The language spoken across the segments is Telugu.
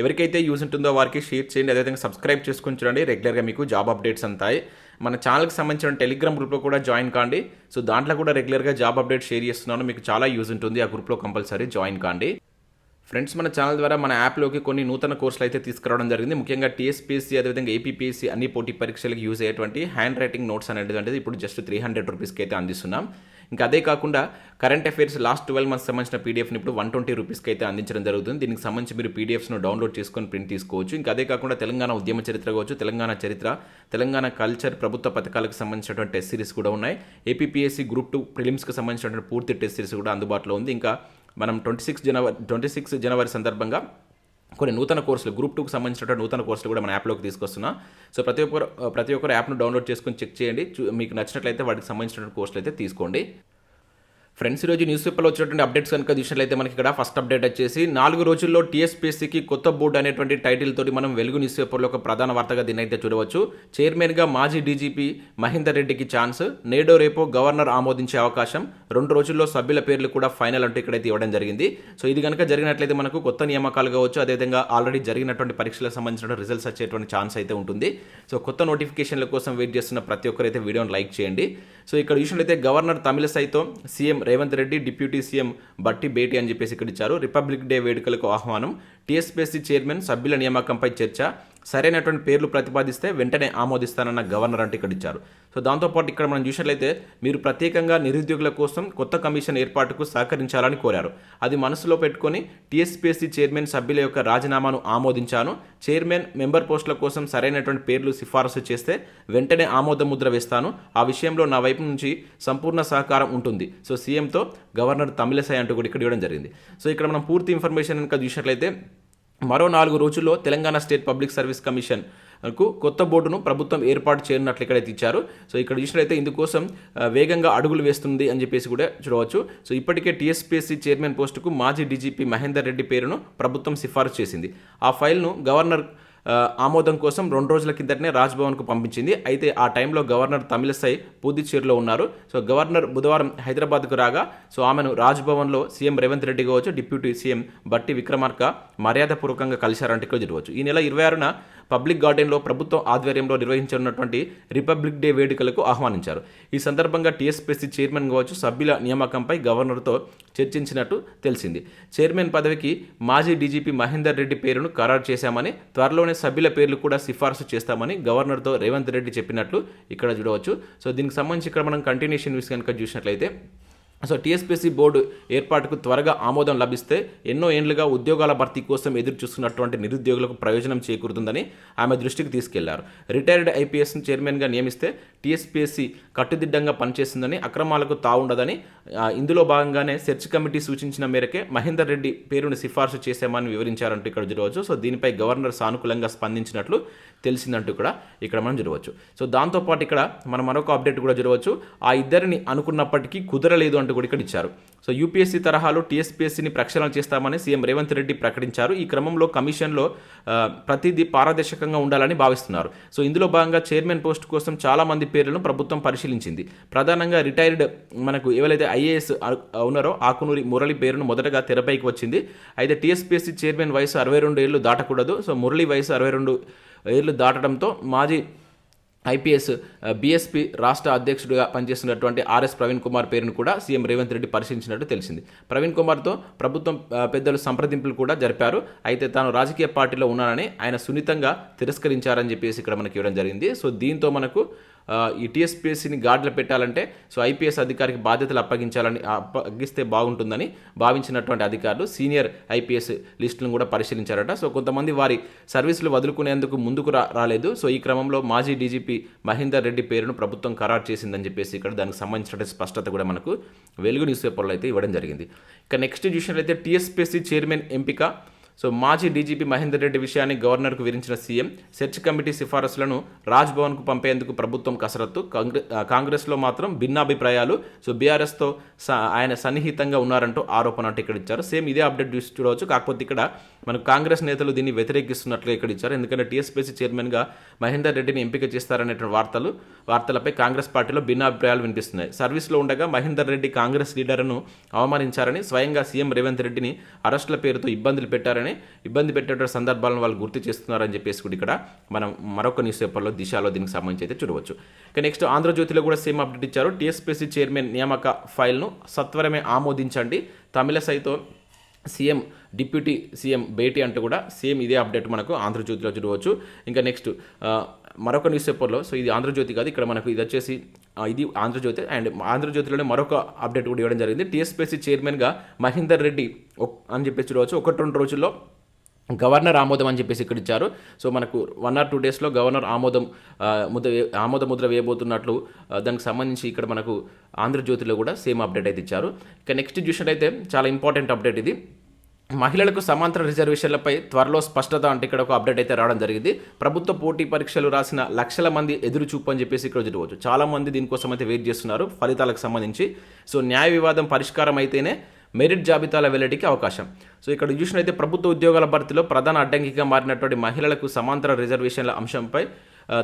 ఎవరికైతే యూజ్ ఉంటుందో వారికి షేర్ చేయండి. అదేవిధంగా సబ్స్క్రైబ్ చేసుకుని చూడండి. రెగ్యులర్గా మీకు జాబ్ అప్డేట్స్ అంతాయి. మన ఛానల్కి సంబంధించిన టెలిగ్రామ్ గ్రూప్లో కూడా జాయిన్ కాండి. సో దాంట్లో కూడా రెగ్యులర్గా జాబ్ అప్డేట్ షేర్ చేస్తున్నాను. మీకు చాలా యూజ్ ఉంటుంది. ఆ గ్రూప్లో కంపల్సరీ జాయిన్ కాండి. ఫ్రెండ్స్ మన ఛానల్ ద్వారా మన యాప్లోకి కొన్ని నూతన కోర్సులు అయితే తీసుకురావడం జరిగింది. ముఖ్యంగా టీఎస్పీఎస్సీ అదేవిధంగా ఏపీపీఎస్సీ అన్ని పోటీ పరీక్షలకు యూజ్ అయ్యేటువంటి హ్యాండ్ రైటింగ్ నోట్స్ అనేటువంటిది ఇప్పుడు జస్ట్ త్రీ హండ్రెడ్ రూపీస్కి అయితే అందిస్తున్నాం. ఇంకా అదే కాకుండా current affairs last twelve months సంబంధించిన పీడిఎఫ్ని ఇప్పుడు వన్ ట్వంటీ రూపీస్కి అయితే అందించడం జరుగుతుంది. దీనికి సంబంధించి మీరు పీడిఎఫ్స్ను డౌన్లోడ్ చేసుకొని ప్రింట్ తీసుకోవచ్చు. ఇంకా అదే కాకుండా తెలంగాణ ఉద్యమ చరిత్ర కావచ్చు తెలంగాణ చరిత్ర తెలంగాణ కల్చర్ ప్రభుత్వ పథకాలకు సంబంధించినటువంటి టెస్ట్ సిరీస్ కూడా ఉన్నాయి. ఏపీపీఎస్సీ గ్రూప్ టూ ప్రిలిమ్స్కి సంబంధించినటువంటి పూర్తి టెస్ట్ సిరీస్ కూడా అందుబాటులో ఉంది. ఇంకా మనం ట్వంటీ సిక్స్ జనవరి ట్వంటీ సిక్స్ జనవరి సందర్భంగా కొన్ని నూతన కోర్సులు గ్రూప్ టూకి సంబంధించినటువంటి నూతన కోర్సులు కూడా మన యాప్లోకి తీసుకొస్తున్నాం. సో ప్రతి ఒక్కరు ప్రతి ఒక్కరు యాప్ను డౌన్లోడ్ చేసుకొని చెక్ చేయండి. చూ- మీకు నచ్చినట్లయితే వాటికి సంబంధించినటువంటి కోర్సులు అయితే తీసుకోండి. ఫ్రెండ్స్ ఈరోజు న్యూస్ పేపర్లో వచ్చినటువంటి అప్డేట్స్ కనుక చూసినట్లయితే మనకి ఇక్కడ ఫస్ట్ అప్డేట్ వచ్చేసి నాలుగు రోజుల్లో టీఎస్పీసీకి కొత్త బోర్డు అనేటువంటి టైటిల్ తోటి మనం వెలుగు న్యూస్ పేపర్లో ఒక ప్రధాన వార్తగా దీన్ని అయితే చూడవచ్చు. చైర్మన్గా మాజీ డీజీపీ మహేందర్ రెడ్డికి ఛాన్స్ నేడో రేపో గవర్నర్ ఆమోదించే అవకాశం రెండు రోజుల్లో సభ్యుల పేర్లు కూడా ఫైనల్ అంటూ ఇక్కడైతే ఇవ్వడం జరిగింది. సో ఇది కనుక జరిగినట్లయితే మనకు కొత్త నియామకాలు కావచ్చు అదేవిధంగా ఆల్రెడీ జరిగినటువంటి పరీక్షలకు సంబంధించిన రిజల్ట్స్ వచ్చేటువంటి ఛాన్స్ అయితే ఉంటుంది. సో కొత్త నోటిఫికేషన్ల కోసం వెయిట్ చేస్తున్న ప్రతి ఒక్కరైతే వీడియోని లైక్ చేయండి. సో ఇక్కడ చూసినట్లయితే governor తమిళసైతో CM Revanth Reddy deputy CM Bhatti భేటీ అని చెప్పేసి ఇక్కడ ఇచ్చారు. రిపబ్లిక్ డే వేడుకలకు ఆహ్వానం. టీఎస్పీఎస్సీ చైర్మన్ సభ్యుల నియామకంపై చర్చ. సరైనటువంటి పేర్లు ప్రతిపాదిస్తే వెంటనే ఆమోదిస్తానన్న గవర్నర్ అంటే ఇక్కడ ఇచ్చారు. సో దాంతోపాటు ఇక్కడ మనం చూసినట్లయితే మీరు ప్రత్యేకంగా నిరుద్యోగుల కోసం కొత్త కమిషన్ ఏర్పాటుకు సహకరించాలని కోరారు. అది మనసులో పెట్టుకొని టీఎస్పీఎస్సీ చైర్మన్ సభ్యుల యొక్క రాజీనామాను ఆమోదించాను. చైర్మన్ మెంబర్ పోస్టుల కోసం సరైనటువంటి పేర్లు సిఫారసు చేస్తే వెంటనే ఆమోద ముద్ర వేస్తాను. ఆ విషయంలో నా వైపు నుంచి సంపూర్ణ సహకారం ఉంటుంది. సో సీఎంతో గవర్నర్ తమిళసాయి అంటూ కూడా ఇక్కడ ఇవ్వడం జరిగింది. సో ఇక్కడ మనం పూర్తి ఇన్ఫర్మేషన్ కనుక చూసినట్లయితే మరో నాలుగు రోజుల్లో తెలంగాణ స్టేట్ పబ్లిక్ సర్వీస్ కమిషన్కు కొత్త బోర్డును ప్రభుత్వం ఏర్పాటు చేయనున్నట్లు ఇక్కడైతే ఇచ్చారు సో ఇక్కడ చూసినట్లయితే ఇందుకోసం వేగంగా అడుగులు వేస్తుంది అని చెప్పేసి కూడా చూడవచ్చు. సో ఇప్పటికే టీఎస్పీఎస్సీ చైర్మన్ పోస్టుకు మాజీ డీజీపీ మహేందర్ రెడ్డి పేరును ప్రభుత్వం సిఫారసు చేసింది. ఆ ఫైల్ను గవర్నర్ ఆమోదం కోసం రెండు రోజుల కిందటనే రాజ్భవన్కు పంపించింది. అయితే ఆ టైంలో గవర్నర్ తమిళసై పుదుచ్చేరిలో ఉన్నారు. సో గవర్నర్ బుధవారం హైదరాబాద్కు రాగా సో ఆమెను రాజ్భవన్లో సీఎం రేవంత్ రెడ్డి కావచ్చు డిప్యూటీ సీఎం బట్టి విక్రమార్క మర్యాదపూర్వకంగా కలిశారంటే ఇక్కడ చూడవచ్చు ఈ నెల ఇరవై ఆరున పబ్లిక్ గార్డెన్లో ప్రభుత్వం ఆధ్వర్యంలో నిర్వహించనున్నటువంటి రిపబ్లిక్ డే వేడుకలకు ఆహ్వానించారు. ఈ సందర్భంగా టీఎస్పీసీ చైర్మన్ కావచ్చు సభ్యుల నియామకంపై గవర్నర్తో చర్చించినట్టు తెలిసింది. చైర్మన్ పదవికి మాజీ డీజీపీ మహేందర్ రెడ్డి పేరును ఖరారు చేశామని త్వరలోనే సభ్యుల పేర్లు కూడా సిఫార్సు చేస్తామని గవర్నర్తో రేవంత్ రెడ్డి చెప్పినట్లు ఇక్కడ చూడవచ్చు. సో దీనికి సంబంధించి ఇక్కడ మనం కంటిన్యూషన్ న్యూస్ కనుక చూసినట్లయితే సో టీఎస్పీసీ బోర్డు ఏర్పాటుకు త్వరగా ఆమోదం లభిస్తే ఎన్నో ఏండ్లుగా ఉద్యోగాల భర్తీ కోసం ఎదురు చూస్తున్నటువంటి నిరుద్యోగులకు ప్రయోజనం చేకూరుతుందని ఆమె దృష్టికి తీసుకెళ్ళారు. రిటైర్డ్ ఐపీఎస్ చైర్మన్గా నియమిస్తే టీఎస్పీఎస్సీ కట్టుదిడ్డంగా పనిచేస్తుందని అక్రమాలకు తావుండదని ఇందులో భాగంగానే సెర్చ్ కమిటీ సూచించిన మేరకే మహేందర్ రెడ్డి పేరును సిఫార్సు చేశామని వివరించారంటూ ఇక్కడ చూడవచ్చు సో దీనిపై గవర్నర్ సానుకూలంగా స్పందించినట్లు తెలిసిందంటూ కూడా ఇక్కడ మనం చూడవచ్చు సో దాంతోపాటు ఇక్కడ మనం మరొక అప్డేట్ కూడా చూడవచ్చు ఆ ఇద్దరిని అనుకున్నప్పటికీ కుదరలేదు అంటూ కూడా ఇక్కడ ఇచ్చారు. సో యూపీఎస్సీ తరహాలో టీఎస్పీఎస్సీని ప్రక్షాళన చేస్తామని సీఎం రేవంత్ రెడ్డి ప్రకటించారు. ఈ క్రమంలో కమిషన్లో ప్రతిదీ పారదర్శకంగా ఉండాలని భావిస్తున్నారు. సో ఇందులో భాగంగా చైర్మన్ పోస్ట్ కోసం చాలామంది పేర్లను ప్రభుత్వం పరిశీలించింది. ప్రధానంగా రిటైర్డ్ మనకు ఎవరైతే ఐఏఎస్ ఉన్నారో ఆకునూరి మురళి పేరును మొదటగా తెరపైకి వచ్చింది. అయితే టీఎస్పీఎస్సీ చైర్మన్ వయసు అరవై రెండు ఏళ్ళు దాటకూడదు. సో మురళి వయసు అరవై రెండు ఏళ్ళు దాటడంతో మాజీ ఐపీఎస్ బీఎస్పీ రాష్ట్ర అధ్యక్షుడిగా పనిచేస్తున్నటువంటి ఆర్ఎస్ ప్రవీణ్ కుమార్ పేరును కూడా సీఎం రేవంత్ రెడ్డి పరిశీలించినట్టు తెలిసింది. ప్రవీణ్ కుమార్తో ప్రభుత్వం పెద్దలు సంప్రదింపులు కూడా జరిపారు. అయితే తాను రాజకీయ పార్టీలో ఉన్నానని ఆయన సున్నితంగా తిరస్కరించారని చెప్పేసి ఇక్కడ మనకి ఇవ్వడం జరిగింది. సో దీంతో మనకు ఈ టీఎస్పీఎస్సీని గార్డులు పెట్టాలంటే సో ఐపీఎస్ అధికారికి బాధ్యతలు అప్పగించాలని అప్పగిస్తే బాగుంటుందని భావించినటువంటి అధికారులు సీనియర్ ఐపీఎస్ లిస్టులను కూడా పరిశీలించారట. సో కొంతమంది వారి సర్వీసులు వదులుకునేందుకు ముందుకు రా రాలేదు. సో ఈ క్రమంలో మాజీ డీజీపీ మహేందర్ రెడ్డి పేరును ప్రభుత్వం ఖరారు చేసిందని చెప్పేసి ఇక్కడ దానికి సంబంధించిన స్పష్టత కూడా మనకు వెలుగు న్యూస్ పేపర్లో అయితే ఇవ్వడం జరిగింది. ఇక నెక్స్ట్ చూసినట్లయితే టీఎస్పీఎస్సీ చైర్మన్ ఎంపిక. సో మాజీ డీజీపీ మహేందర్ రెడ్డి విషయాన్ని గవర్నర్కు విరించిన సీఎం సెర్చ్ కమిటీ సిఫారసులను రాజ్ భవన్కు పంపేందుకు ప్రభుత్వం కసరత్తు కాంగ్రె కాంగ్రెస్లో మాత్రం భిన్నాభిప్రాయాలు. సో బీఆర్ఎస్తో స- ఆయన సన్నిహితంగా ఉన్నారంటూ ఆరోపణ అంటే ఇక్కడ ఇచ్చారు. సేమ్ ఇదే అప్డేట్ చూసి చూడవచ్చు. కాకపోతే ఇక్కడ మనకు కాంగ్రెస్ నేతలు దీన్ని వ్యతిరేకిస్తున్నట్లు ఇక్కడ ఇచ్చారు. ఎందుకంటే టీఎస్పీసీ చైర్మన్గా మహేందర్ రెడ్డిని ఎంపిక చేస్తారనేటువంటి వార్తలు వార్తలపై కాంగ్రెస్ పార్టీలో భిన్నాభిప్రాయాలు వినిపిస్తున్నాయి. సర్వీస్లో ఉండగా మహేందర్ రెడ్డి కాంగ్రెస్ లీడర్ను అవమానించారని స్వయంగా సీఎం రేవంత్ రెడ్డిని అరెస్టుల పేరుతో ఇబ్బందులు పెట్టారని ఇబ్బంది పెట్టేటువంటి సందర్భాలను వాళ్ళు గుర్తు చేస్తున్నారని చెప్పేసి కూడా ఇక్కడ మనం మరొక న్యూస్ పేపర్లో దిశలో దీనికి సంబంధించి అయితే చూడవచ్చు. ఇక నెక్స్ట్ ఆంధ్రజ్యోతిలో కూడా సేమ్ అప్డేట్ ఇచ్చారు. టీఎస్పీసీ చైర్మన్ నియామక ఫైల్ను సత్వరమే ఆమోదించండి. తమిళసైతో సీఎం డిప్యూటీ సీఎం భేటీ అంటూ కూడా సేమ్ ఇదే అప్డేట్ మనకు ఆంధ్రజ్యోతిలో చూడవచ్చు. ఇంకా నెక్స్ట్ మరొక న్యూస్ పేపర్లో సో ఇది ఆంధ్రజ్యోతి కాదు ఇక్కడ మనకు ఇది వచ్చేసి ఇది ఆంధ్రజ్యోతి అండ్ ఆంధ్రజ్యోతిలోనే మరొక అప్డేట్ కూడా ఇవ్వడం జరిగింది. టీఎస్పీసీ చైర్మన్గా మహేందర్ రెడ్డి అని చెప్పేసి చూడవచ్చు. ఒకటి రెండు రోజుల్లో గవర్నర్ ఆమోదం అని చెప్పేసి ఇక్కడ ఇచ్చారు. సో మనకు వన్ ఆర్ టూ డేస్లో గవర్నర్ ఆమోదం ముద్ర ఆమోద ముద్ర వేయబోతున్నట్లు దానికి సంబంధించి ఇక్కడ మనకు ఆంధ్రజ్యోతిలో కూడా సేమ్ అప్డేట్ అయితే ఇచ్చారు. ఇక నెక్స్ట్ చూసినట్టయితే చాలా ఇంపార్టెంట్ అప్డేట్ ఇది. మహిళలకు సమాంతర రిజర్వేషన్లపై త్వరలో స్పష్టత అంటే ఇక్కడ ఒక అప్డేట్ అయితే రావడం జరిగింది. ప్రభుత్వ పోటీ పరీక్షలు రాసిన లక్షల మంది ఎదురు చూపు అని చెప్పేసి ఇక్కడ చూడవచ్చు చాలా మంది దీనికోసం అయితే వెయిట్ చేస్తున్నారు. ఫలితాలకు సంబంధించి. సో న్యాయ వివాదం పరిష్కారం అయితేనే మెరిట్ జాబితాల వెల్లడికి అవకాశం. సో ఇక్కడ చూసినైతే ప్రభుత్వ ఉద్యోగాల భర్తీలో ప్రధాన అడ్డంకిగా మారినటువంటి మహిళలకు సమాంతర రిజర్వేషన్ల అంశంపై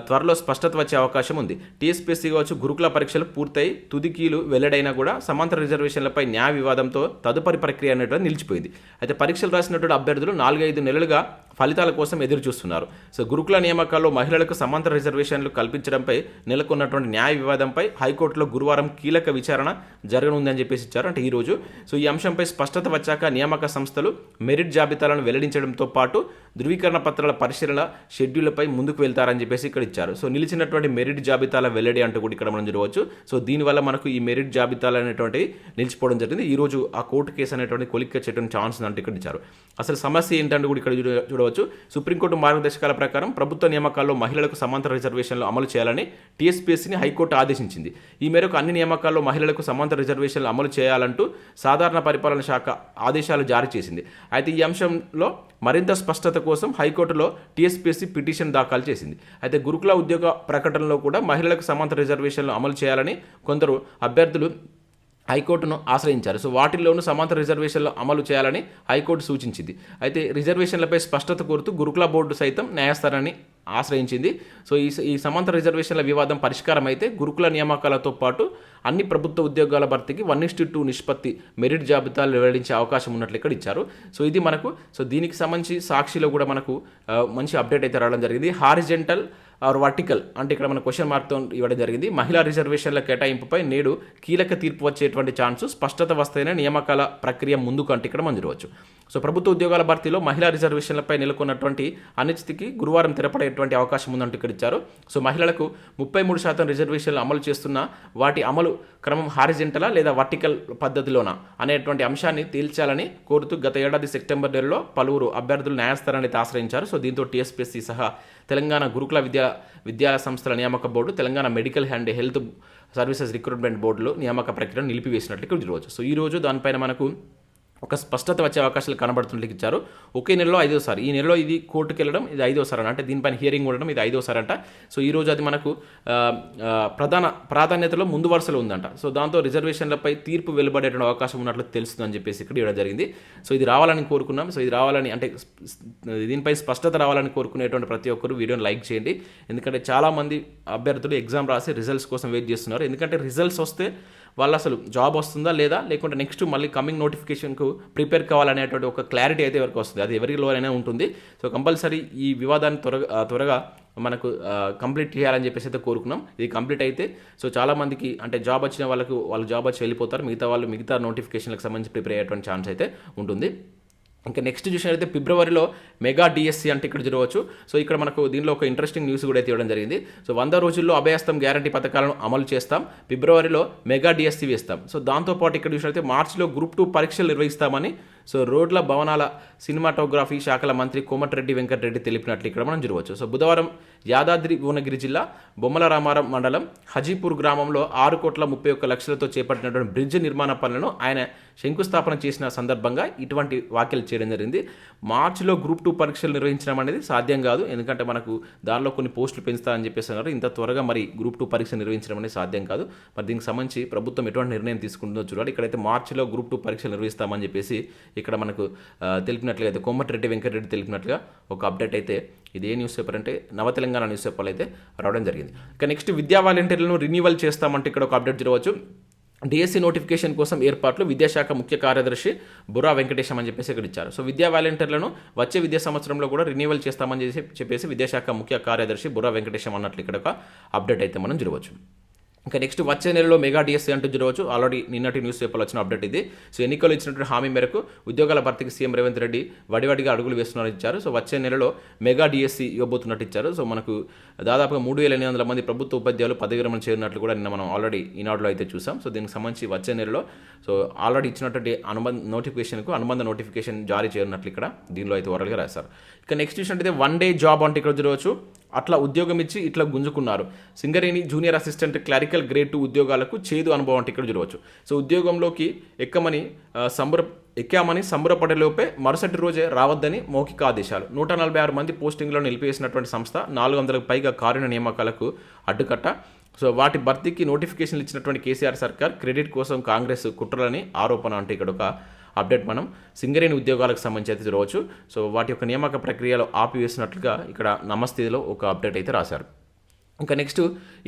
త్వరలో స్పష్టత వచ్చే అవకాశం ఉంది. టీఎస్పీసీ కావచ్చు గురుకుల పరీక్షలు పూర్తయి తుదికీలు వెల్లడైనా కూడా సమాంతర రిజర్వేషన్లపై న్యాయ వివాదంతో తదుపరి ప్రక్రియ అనేటువంటి నిలిచిపోయింది. అయితే పరీక్షలు రాసినటువంటి అభ్యర్థులు నాలుగైదు నెలలుగా ఫలితాల కోసం ఎదురు చూస్తున్నారు. సో గురుకుల నియామకాల్లో మహిళలకు సమాంతర రిజర్వేషన్లు కల్పించడంపై నెలకొన్నటువంటి న్యాయ వివాదంపై హైకోర్టులో గురువారం కీలక విచారణ జరగనుందని చెప్పేసి ఇచ్చారు. అంటే ఈరోజు సో ఈ అంశంపై స్పష్టత వచ్చాక నియామక సంస్థలు మెరిట్ జాబితాలను వెల్లడించడంతో పాటు ధృవీకరణ పత్రాల పరిశీలన షెడ్యూల్పై ముందుకు వెళ్తారని చెప్పేసి ఇక్కడ ఇచ్చారు. సో నిలిచినటువంటి మెరిట్ జాబితాల వెల్లడి అంటూ కూడా ఇక్కడ మనం చూడవచ్చు. సో దీనివల్ల మనకు ఈ మెరిట్ జాబితాలు అనేటువంటి నిలిచిపోవడం జరిగింది. ఈ రోజు ఆ కోర్టు కేసు అనేటువంటి కొలిక్కొచ్చేటువంటి ఛాన్స్ అంటే ఇక్కడ ఇచ్చారు. అసలు సమస్య ఏంటంటే కూడా ఇక్కడ చూడ- చూడవచ్చు సుప్రీంకోర్టు మార్గదర్శకాల ప్రకారం ప్రభుత్వ నియామకాల్లో మహిళలకు సమాంతర రిజర్వేషన్లు అమలు చేయాలని టీఎస్పీఎస్సీని హైకోర్టు ఆదేశించింది. ఈ మేరకు అన్ని నియామకాల్లో మహిళలకు సమాంతర రిజర్వేషన్లు అమలు చేయాలంటూ సాధారణ పరిపాలన శాఖ ఆదేశాలు జారీ చేసింది. అయితే ఈ అంశంలో మరింత స్పష్టత కోసం హైకోర్టులో టీఎస్పీఎస్సీ పిటిషన్ దాఖలు చేసింది. అయితే గురుకుల ఉద్యోగ ప్రకటనలో కూడా మహిళలకు సమాంతర రిజర్వేషన్లు అమలు చేయాలని కొందరు అభ్యర్థులు హైకోర్టును ఆశ్రయించారు. సో వాటిల్లోనూ సమాంతర రిజర్వేషన్లు అమలు చేయాలని హైకోర్టు సూచించింది. అయితే రిజర్వేషన్లపై స్పష్టత కోరుతూ గురుకుల బోర్డు సైతం న్యాయస్థానాన్ని ఆశ్రయించింది. సో ఈ ఈ సమాంతర రిజర్వేషన్ల వివాదం పరిష్కారం అయితే గురుకుల నియామకాలతో పాటు అన్ని ప్రభుత్వ ఉద్యోగాల భర్తీకి వన్ ఇస్టు టూ నిష్పత్తి మెరిట్ జాబితాలు వెల్లడించే అవకాశం ఉన్నట్లు ఇక్కడ ఇచ్చారు. సో ఇది మనకు సో దీనికి సంబంధించి సాక్షిలో కూడా మనకు మంచి అప్డేట్ అయితే రావడం జరిగింది. హారిజెంటల్ ఆర్ వర్టికల్ అంటే ఇక్కడ మన క్వశ్చన్ మార్క్తో ఇవ్వడం జరిగింది. మహిళా రిజర్వేషన్ల కేటాయింపుపై నేడు కీలక తీర్పు వచ్చేటువంటి ఛాన్స్ స్పష్టత వస్తేనే నియామకాల ప్రక్రియ ముందుకు అంటే ఇక్కడ మనం చూడవచ్చు సో ప్రభుత్వ ఉద్యోగాల భర్తీలో మహిళా రిజర్వేషన్లపై నెలకొన్నటువంటి అనిశ్చితికి గురువారం తెరపడేటువంటి అవకాశం ఉందంటూ ఇక్కడ ఇచ్చారు. సో మహిళలకు ముప్పై మూడు శాతం రిజర్వేషన్లు అమలు చేస్తున్న వాటి అమలు క్రమం హారిజెంటలా లేదా వర్టికల్ పద్ధతిలోనా అనేటువంటి అంశాన్ని తేల్చాలని కోరుతూ గత ఏడాది సెప్టెంబర్ నెలలో పలువురు అభ్యర్థులు న్యాయస్థానాన్ని ఆశ్రయించారు. సో దీంతో టీఎస్పీఎస్సీ సహా తెలంగాణ గురుకుల విద్యా విద్యా సంస్థల నియామక board Telangana medical and health services recruitment బోర్డులో నియామక ప్రక్రియను నిలిపివేసినట్లు ఇక్కడ చూడవచ్చు. సో ఈ రోజు దానిపైన మనకు ఒక స్పష్టత వచ్చే అవకాశాలు కనబడుతున్నట్లు ఇచ్చారు ఒకే నెలలో ఐదోసారి. ఈ నెలలో ఇది కోర్టుకు వెళ్ళడం ఇది ఐదోసారి అంటే దీనిపైన హియరింగ్ ఉండడం ఇది ఐదోసారి అంట సో ఈ రోజు అది మనకు ప్రధాన ప్రాధాన్యతలో ముందు వరుసలో ఉందంట. సో దాంతో రిజర్వేషన్లపై తీర్పు వెలువడేటువంటి అవకాశం ఉన్నట్లు తెలుస్తుందని చెప్పేసి ఇక్కడ ఇవ్వడం జరిగింది. సో ఇది రావాలని కోరుకున్నాం. సో ఇది రావాలని అంటే దీనిపై స్పష్టత రావాలని కోరుకునేటువంటి ప్రతి ఒక్కరు వీడియోని లైక్ చేయండి. ఎందుకంటే చాలామంది అభ్యర్థులు ఎగ్జామ్ రాసి రిజల్ట్స్ కోసం వెయిట్ చేస్తున్నారు. ఎందుకంటే రిజల్ట్స్ వస్తే వాళ్ళు అసలు జాబ్ వస్తుందా లేదా? లేకుంటే నెక్స్ట్ మళ్ళీ కమింగ్ నోటిఫికేషన్కు ప్రిపేర్ కావాలనేటువంటి ఒక క్లారిటీ అయితే ఎవరికి వస్తుంది? అది ఎవరిలో లోనైనా ఉంటుంది. సో కంపల్సరీ ఈ వివాదాన్ని త్వరగా త్వరగా మనకు కంప్లీట్ చేయాలని చెప్పేసి అయితే కోరుకున్నాం. ఇది కంప్లీట్ అయితే సో చాలామందికి అంటే జాబ్ వచ్చిన వాళ్ళకు వాళ్ళు జాబ్ వచ్చి వెళ్ళిపోతారు. మిగతా వాళ్ళు మిగతా నోటిఫికేషన్లకు సంబంధించి ప్రిపేర్ అయ్యేటువంటి ఛాన్స్ అయితే ఉంటుంది. ఇంకా నెక్స్ట్ చూసినట్లయితే ఫిబ్రవరిలో మెగా డిఎస్సి అంటే ఇక్కడ చూడవచ్చు. సో ఇక్కడ మనకు దీనిలో ఒక ఇంట్రెస్టింగ్ న్యూస్ కూడా అయితే ఇవ్వడం జరిగింది. సో వంద రోజుల్లో అభయస్తం గ్యారంటీ పథకాలను అమలు చేస్తాం. ఫిబ్రవరిలో మెగా డిఎస్సి వేస్తాం. సో దాంతోపాటు ఇక్కడ చూసినట్లయితే మార్చిలో గ్రూప్ టూ పరీక్షలు నిర్వహిస్తామని సో రోడ్ల భవనాల సినిమాటోగ్రఫీ శాఖల మంత్రి కోమటిరెడ్డి వెంకటరెడ్డి తెలిపినట్లు ఇక్కడ మనం చూడవచ్చు. సో బుధవారం యాదాద్రి భువనగిరి జిల్లా బొమ్మల రామారం మండలం హజీపూర్ గ్రామంలో ఆరు కోట్ల ముప్పై ఒక్క లక్షలతో చేపట్టినటువంటి బ్రిడ్జ్ నిర్మాణ పనులను ఆయన శంకుస్థాపన చేసిన సందర్భంగా ఇటువంటి వ్యాఖ్యలు చేయడం జరిగింది. మార్చిలో గ్రూప్ టూ పరీక్షలు నిర్వహించడం అనేది సాధ్యం కాదు. ఎందుకంటే మనకు దానిలో కొన్ని పోస్టులు పెంచుతారని చెప్పేసి అన్నారు. ఇంత త్వరగా మరి గ్రూప్ టూ పరీక్ష నిర్వహించడం అనేది సాధ్యం కాదు. మరి దీనికి సంబంధించి ప్రభుత్వం ఎటువంటి నిర్ణయం తీసుకుంటుందో చూడాలి. ఇక్కడైతే మార్చిలో గ్రూప్ టూ పరీక్షలు నిర్వహిస్తామని చెప్పేసి ఇక్కడ మనకు తెలిపినట్లుగా అయితే కోమటిరెడ్డి వెంకటరెడ్డి తెలిపినట్లుగా ఒక అప్డేట్ అయితే ఇది ఏ న్యూస్ పేపర్ అంటే నవ తెలంగాణ న్యూస్ పేపర్లు అయితే రావడం జరిగింది. ఇక నెక్స్ట్ విద్యా వాలంటీర్లను రిన్యూవల్ చేస్తామంటే ఇక్కడ ఒక అప్డేట్ జరగవచ్చు. డిఎస్సి నోటిఫికేషన్ కోసం ఏర్పాట్లు విద్యాశాఖ ముఖ్య కార్యదర్శి బుర్రా వెంకటేశం అని చెప్పేసి ఇక్కడ ఇచ్చారు. సో విద్యా వాలంటీర్లను వచ్చే విద్యా సంవత్సరంలో కూడా రిన్యూవల్ చేస్తామని చెప్పేసి చెప్పేసి విద్యాశాఖ ముఖ్య కార్యదర్శి బుర్రా వెంకటేశం అన్నట్లు ఇక్కడ ఒక అప్డేట్ అయితే మనం చూడవచ్చు. ఇంకా నెక్స్ట్ వచ్చే నెలలో మెగా డిఎస్సీ అంటూ చూడవచ్చు. ఆల్రెడీ నిన్నటి న్యూస్ పేపర్లో వచ్చిన అప్డేట్ ఇది. సో ఎన్నికలు ఇచ్చినటువంటి హామీ మేరకు ఉద్యోగాల భర్తీకి సీఎం రేవంత్ రెడ్డి వడివడిగా అడుగులు వేస్తున్నారని ఇచ్చారు. సో వచ్చే నెలలో మెగా డిఎస్సీ ఇవ్వబోతున్నట్టు ఇచ్చారు. సో మనకు దాదాపుగా మూడు వేల ఎనిమిది వందల మంది ప్రభుత్వ ఉపాధ్యాయులు పదవి విరమణ చేరినట్లు కూడా నిన్న మనం ఆల్రెడీ ఈనాడులో అయితే చూసాం. సో దీనికి సంబంధించి వచ్చే నెలలో సో ఆల్రెడీ ఇచ్చినటువంటి అనుబంధ నోటిఫికేషన్కు అనుబంధ నోటిఫికేషన్ జారీ చేయనున్నట్లు ఇక్కడ దీనిలో అయితే ఓరల్గా రాశారు. ఇక నెక్స్ట్ చూసినట్టయితే వన్ డే జాబ్ అంటే ఇక్కడ చూడవచ్చు. అట్లా ఉద్యోగం ఇచ్చి ఇట్లా గుంజుకున్నారు. Singareni junior assistant clerical grade two ఉద్యోగాలకు చేదు అనుభవం అంటే ఇక్కడ చూడవచ్చు సో ఉద్యోగంలోకి ఎక్కమని సంబర ఎక్కామని సంబరపడేలోపే మరుసటి రోజే రావద్దని మౌఖిక ఆదేశాలు. నూట నలభై ఆరు మంది పోస్టింగ్లో నిలిపివేసినటువంటి సంస్థ నాలుగు వందలకు పైగా కారుణ నియామకాలకు అడ్డుకట్ట. సో వాటి భర్తీకి నోటిఫికేషన్లు ఇచ్చినటువంటి కేసీఆర్ సర్కార్ క్రెడిట్ కోసం కాంగ్రెస్ కుట్రలని ఆరోపణ అంటే ఇక్కడ ఒక అప్డేట్ మనం సింగరేణి ఉద్యోగాలకు సంబంధించి అయితే చూడవచ్చు. సో వాటి యొక్క నియామక ప్రక్రియలో ఆపివేసినట్లుగా ఇక్కడ నమస్తేలో ఒక అప్డేట్ అయితే రాశారు. ఇంకా నెక్స్ట్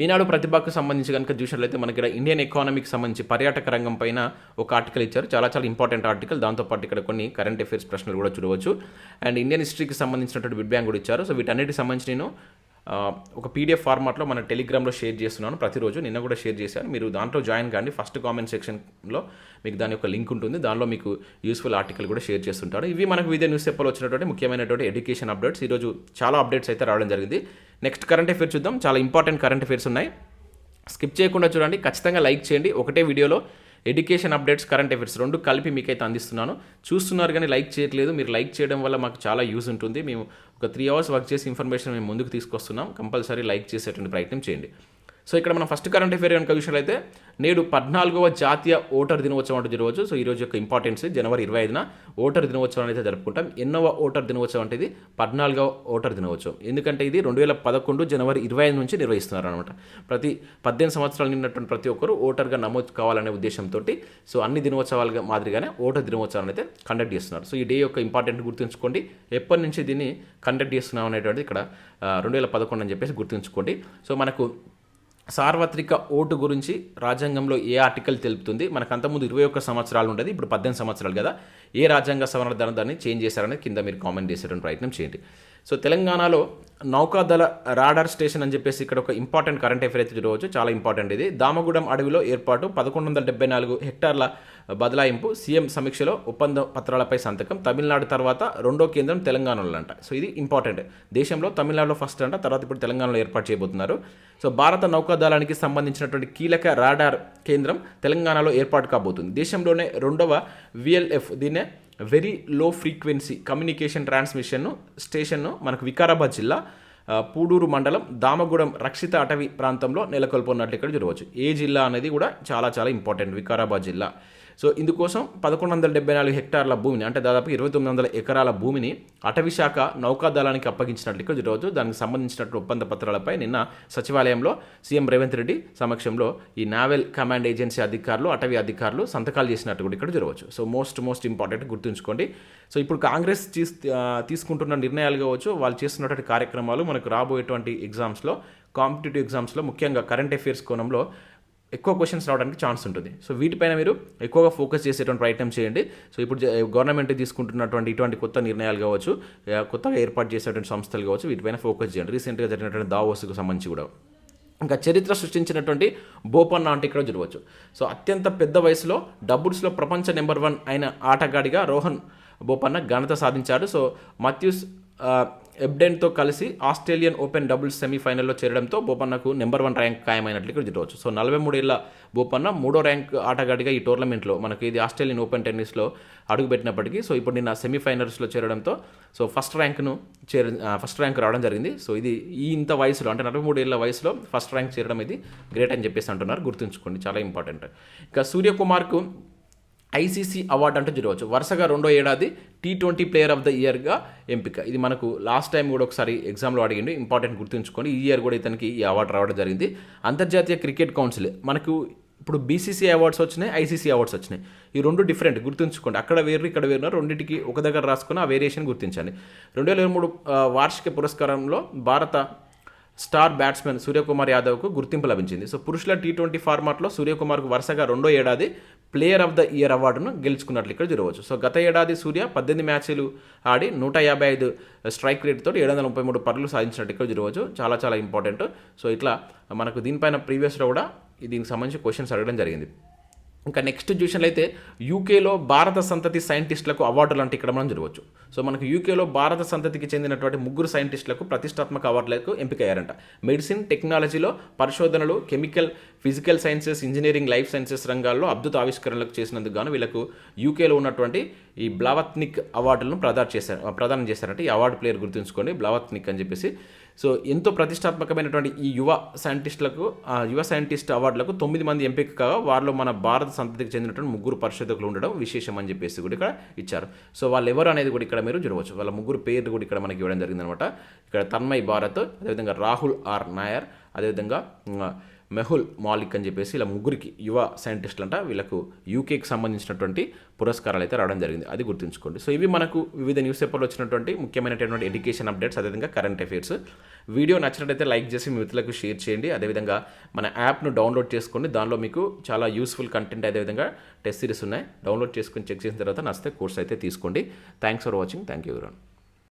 ఈనాడు ప్రతిభకు సంబంధించి కనుక చూసినట్లయితే మనకి ఇక్కడ ఇండియన్ ఎకానమీకి సంబంధించి పర్యాటక రంగం పైన ఒక ఆర్టికల్ ఇచ్చారు. చాలా చాలా ఇంపార్టెంట్ ఆర్టికల్. దాంతోపాటు ఇక్కడ కొన్ని కరెంట్ అఫైర్స్ ప్రశ్నలు కూడా చూడవచ్చు. అండ్ ఇండియన్ హిస్టరీకి సంబంధించినటువంటి బిడ్ బ్యాంక్ కూడా ఇచ్చారు. సో వీటన్నిటికి సంబంధించి నేను ఒక పీడిఎఫ్ ఫార్మాట్లో మన టెలిగ్రామ్లో షేర్ చేస్తున్నాను. ప్రతిరోజు నిన్న కూడా షేర్ చేశాను. మీరు దాంట్లో జాయిన్ కాండి. ఫస్ట్ కామెంట్ సెక్షన్లో మీకు దాని యొక్క లింక్ ఉంటుంది. దానిలో మీకు యూస్ఫుల్ ఆర్టికల్ కూడా షేర్ చేస్తుంటారు. ఇవి మనకు వివిధ న్యూస్ పేపర్లో వచ్చినటువంటి ముఖ్యమైనటువంటి ఎడ్యుకేషన్ అప్డేట్స్ ఈరోజు చాలా అప్డేట్స్ అయితే రావడం జరిగింది. నెక్స్ట్ కరెంట్ అఫైర్స్ చూద్దాం. చాలా ఇంపార్టెంట్ కరెంట్ అఫేర్స్ ఉన్నాయి. స్కిప్ చేయకుండా చూడండి. ఖచ్చితంగా లైక్ చేయండి. ఒకటే వీడియోలో ఎడ్యుకేషన్ అప్డేట్స్ కరెంట్ అఫైర్స్ రెండు కలిపి మీకైతే అందిస్తున్నాను. చూస్తున్నారు కానీ లైక్ చేయట్లేదు. మీరు లైక్ చేయడం వల్ల మాకు చాలా యూజ్ ఉంటుంది. మేము ఒక త్రీ అవర్స్ వర్క్ చేసి ఇన్ఫర్మేషన్ మేము ముందుకు తీసుకొస్తున్నాం. కంపల్సరీ లైక్ చేసేటువంటి ప్రయత్నం చేయండి. సో ఇక్కడ మనం ఫస్ట్ కరెంట్ అఫేర్ కనుక విషయాలైతే నేడు పద్నాలుగవ జాతీయ ఓటర్ దినోత్సవం అంటే జరగవచ్చు సో ఈరోజు యొక్క ఇంపార్టెన్స్ జనవరి ఇరవై ఐదున ఓటర్ దినోత్సవం అయితే జరుపుకుంటాం. ఎన్నవ ఓటర్ దినోత్సవం అంటే ఇది పద్నాలుగవ ఓటర్ దినోత్సవం. ఎందుకంటే ఇది రెండు వేల పదకొండు జనవరి ఇరవై ఐదు నుంచి నిర్వహిస్తున్నారు అనమాట ప్రతి పద్దెనిమిది సంవత్సరాలు నిన్నటువంటి ప్రతి ఒక్కరు ఓటర్గా నమోదు కావాలనే ఉద్దేశంతో సో అన్ని దినోత్సవాలుగా మాదిరిగానే ఓటర్ దినోత్సవాన్ని అయితే కండక్ట్ చేస్తున్నారు. సో ఈ డే యొక్క ఇంపార్టెంట్ గుర్తుంచుకోండి. ఎప్పటి నుంచి దీన్ని కండక్ట్ చేస్తున్నాం అనేటువంటిది ఇక్కడ రెండు వేల పదకొండు అని చెప్పేసి గుర్తుంచుకోండి. సో మనకు సార్వత్రిక ఓటు గురించి రాజ్యాంగంలో ఏ ఆర్టికల్ తెలుపుతుంది? మనకు అంతకుముందు ఇరవై ఒక్క సంవత్సరాలు ఉండేది ఇప్పుడు పద్దెనిమిది సంవత్సరాలు కదా. ఏ రాజ్యాంగ సవరణ దాన్ని దాన్ని చేంజ్ చేశారనేది కింద మీరు కామెంట్ చేసేటువంటి ప్రయత్నం చేయండి. సో తెలంగాణలో నౌకాదళ రాడార్ స్టేషన్ అని చెప్పేసి ఇక్కడ ఒక ఇంపార్టెంట్ కరెంట్ అఫేర్ అయితే చూడవచ్చు. చాలా ఇంపార్టెంట్ ఇది. దామగూడెం అడవిలో ఏర్పాటు పదకొండు వందల డెబ్బై నాలుగు హెక్టార్ల బదలాయింపు. సీఎం సమీక్షలో ఒప్పంద పత్రాలపై సంతకం. తమిళనాడు తర్వాత రెండో కేంద్రం తెలంగాణలో అంట సో ఇది ఇంపార్టెంట్. దేశంలో తమిళనాడులో ఫస్ట్ అంట. తర్వాత ఇప్పుడు తెలంగాణలో ఏర్పాటు చేయబోతున్నారు. సో భారత నౌకాదళానికి సంబంధించినటువంటి కీలక రాడార్ కేంద్రం తెలంగాణలో ఏర్పాటు కాబోతుంది. దేశంలోనే రెండవ విఎల్ఎఫ్ దీన్నే very low frequency communication transmission స్టేషన్ను మనకు వికారాబాద్ జిల్లా పూడూరు మండలం దామగూడెం రక్షిత అటవీ ప్రాంతంలో నెలకొల్పొన్నట్లు ఇక్కడ చూడవచ్చు. ఏ జిల్లా అనేది కూడా చాలా చాలా ఇంపార్టెంట్ వికారాబాద్ జిల్లా. సో ఇందుకోసం పదకొండు వందల డెబ్బై నాలుగు హెక్టార్ల భూమిని అంటే దాదాపు ఇరవై తొమ్మిది వందల ఎకరాల భూమిని అటవీశాఖ నౌకాదళానికి అప్పగించినట్లు ఇక్కడ జరగవచ్చు దానికి సంబంధించినట్టు ఒప్పంద పత్రాలపై నిన్న సచివాలయంలో సీఎం రేవంత్ రెడ్డి సమక్షంలో ఈ నావెల్ కమాండ్ ఏజెన్సీ అధికారులు అటవీ అధికారులు సంతకాలు చేసినట్టు కూడా ఇక్కడ జరగవచ్చు. సో మోస్ట్ మోస్ట్ ఇంపార్టెంట్ గుర్తుంచుకోండి. సో ఇప్పుడు కాంగ్రెస్ తీస్- తీసుకుంటున్న నిర్ణయాలు కావచ్చు వాళ్ళు చేస్తున్నటువంటి కార్యక్రమాలు మనకు రాబోయేటువంటి ఎగ్జామ్స్లో కాంపిటేటివ్ ఎగ్జామ్స్లో ముఖ్యంగా కరెంట్ అఫైర్స్ కోణంలో ఎక్కువ క్వశ్చన్స్ రావడానికి ఛాన్స్ ఉంటుంది. సో వీటిపైన మీరు ఎక్కువగా ఫోకస్ చేసేటువంటి ప్రయత్నం చేయండి. సో ఇప్పుడు గవర్నమెంట్ తీసుకుంటున్నటువంటి ఇటువంటి కొత్త నిర్ణయాలు కావచ్చు కొత్తగా ఏర్పాటు చేసేటువంటి సంస్థలు కావచ్చు వీటిపైన ఫోకస్ చేయండి. రీసెంట్గా జరిగినటువంటి దావోస్కు సంబంధించి కూడా. ఇంకా చరిత్ర సృష్టించినటువంటి బోపన్న అంటే ఇక్కడ చూడవచ్చు. సో అత్యంత పెద్ద వయసులో డబుల్స్లో ప్రపంచ నెంబర్ వన్ అయిన ఆటగాడిగా రోహన్ బోపన్న ఘనత సాధించాడు. సో మథ్యూస్ ఎబ్డెన్తో కలిసి ఆస్ట్రేలియన్ ఓపెన్ డబుల్స్ సెమీఫైనల్లో చేరడంతో బోపన్నకు నెంబర్ వన్ ర్యాంక్ ఖాయమైనట్లు ఇక్కడ చూడవచ్చు సో నలభై మూడేళ్ళ బోపన్న మూడో ర్యాంక్ ఆటగాడిగా ఈ టోర్నమెంట్లో మనకి ఇది ఆస్ట్రేలియన్ ఓపెన్ టెన్నిస్లో అడుగుపెట్టినప్పటికీ సో ఇప్పుడు నిన్న సెమీఫైనల్స్లో చేరడంతో సో ఫస్ట్ ర్యాంక్ను చేర ఫస్ట్ ర్యాంక్ రావడం జరిగింది. సో ఇది ఈ ఇంత వయసులో అంటే నలభై మూడేళ్ళ వయసులో ఫస్ట్ ర్యాంక్ చేరడం ఇది గ్రేట్ అని చెప్పేసి అంటున్నారు. గుర్తుంచుకోండి చాలా ఇంపార్టెంట్. ఇంకా సూర్యకుమార్కు ఐసీసీ అవార్డు అంటూ చూడవచ్చు. వరుసగా రెండో ఏడాది T twenty player of the ఇయర్గా ఎంపిక. ఇది మనకు లాస్ట్ టైం కూడా ఒకసారి ఎగ్జామ్లో అడిగిండు. ఇంపార్టెంట్ గుర్తుంచుకొని ఈ ఇయర్ కూడా ఇతనికి ఈ అవార్డు రావడం జరిగింది. అంతర్జాతీయ క్రికెట్ కౌన్సిల్ మనకు ఇప్పుడు బీసీసీ అవార్డ్స్ వచ్చినాయి ఐసీసీ అవార్డ్స్ వచ్చినాయి. ఈ రెండు డిఫరెంట్ గుర్తుంచుకోండి. అక్కడ వేరు ఇక్కడ వేరు రెండింటికి ఒక దగ్గర రాసుకుని ఆ వేరియేషన్ గుర్తించండి. రెండు వేల ఇరవై మూడు వార్షిక పురస్కారంలో భారత స్టార్ బ్యాట్స్మెన్ సూర్యకుమార్ యాదవ్కు గుర్తింపు లభించింది. సో పురుషుల టీ ట్వంటీ ఫార్మాట్లో సూర్యకుమార్కు వరుసగా రెండో ఏడాది ప్లేయర్ ఆఫ్ ద ఇయర్ అవార్డును గెలుచుకున్నట్లు ఇక్కడ చూడవచ్చు. సో గత ఏడాది సూర్య పద్దెనిమిది మ్యాచ్లు ఆడి నూట యాభై ఐదు స్ట్రైక్ రేట్తో ఏడు వందల ముప్పై మూడు పరుగులు సాధించినట్టు ఇక్కడ చూడవచ్చు. చాలా చాలా ఇంపార్టెంట్. సో ఇట్లా మనకు దీనిపైన ప్రీవియస్లో కూడా దీనికి సంబంధించి క్వశ్చన్స్ అడగడం జరిగింది. ఇంకా నెక్స్ట్ చూసినట్లయితే యూకేలో భారత సంతతి సైంటిస్టులకు అవార్డులు అంటే ఇక్కడ మనం చూడవచ్చు. సో మనకు యూకేలో భారత సంతతికి చెందినటువంటి ముగ్గురు సైంటిస్టులకు ప్రతిష్టాత్మక అవార్డులకు ఎంపికయ్యారంట. మెడిసిన్ టెక్నాలజీలో పరిశోధనలు chemical physical sciences engineering life sciences రంగాల్లో అద్భుత ఆవిష్కరణలకు చేసినందుకు గాను వీళ్ళకు యూకేలో ఉన్నటువంటి ఈ బ్లావత్నిక్ అవార్డులను ప్రదానం చేశారు ప్రదానం చేశారంటే. ఈ అవార్డు ప్లేయర్ గుర్తుంచుకోండి బ్లావత్నిక్ అని చెప్పేసి సో ఎంతో ప్రతిష్టాత్మకమైనటువంటి ఈ యువ సైంటిస్టులకు యువ సైంటిస్ట్ అవార్డులకు తొమ్మిది మంది ఎంపిక కాగా వారిలో మన భారత సంతతికి చెందినటువంటి ముగ్గురు పరిశోధకులు ఉండడం విశేషం అని చెప్పేసి కూడా ఇక్కడ ఇచ్చారు. సో వాళ్ళు ఎవరు అనేది కూడా ఇక్కడ మీరు చూడవచ్చు. వాళ్ళ ముగ్గురు పేర్లు కూడా ఇక్కడ మనకి ఇవ్వడం జరిగిందనమాట. ఇక్కడ తన్మయ్ భారత్ అదేవిధంగా రాహుల్ ఆర్ నాయర్ అదేవిధంగా మెహుల్ మాలిక్ అని చెప్పేసి ఇలా ముగ్గురికి యువ సైంటిస్టులు అంట వీళ్ళకు యూకేకి సంబంధించినటువంటి పురస్కారాలు అయితే రావడం జరిగింది. అది గుర్తుంచుకోండి. సో ఇవి మనకు వివిధ న్యూస్ పేపర్లో వచ్చినటువంటి ముఖ్యమైనటువంటి ఎడ్యుకేషన్ అప్డేట్స్ అదేవిధంగా కరెంట్ అఫైర్స్. వీడియో నచ్చినట్లయితే లైక్ చేసి మీ మిత్రులకు షేర్ చేయండి. అదేవిధంగా మన యాప్ను డౌన్లోడ్ చేసుకోండి. దానిలో మీకు చాలా యూస్ఫుల్ కంటెంట్ అదేవిధంగా టెస్ట్ సిరీస్ ఉన్నాయి. డౌన్లోడ్ చేసుకుని చెక్ చేసిన తర్వాత నచ్చితే కోర్స్ అయితే తీసుకోండి. Thanks for watching. Thank you everyone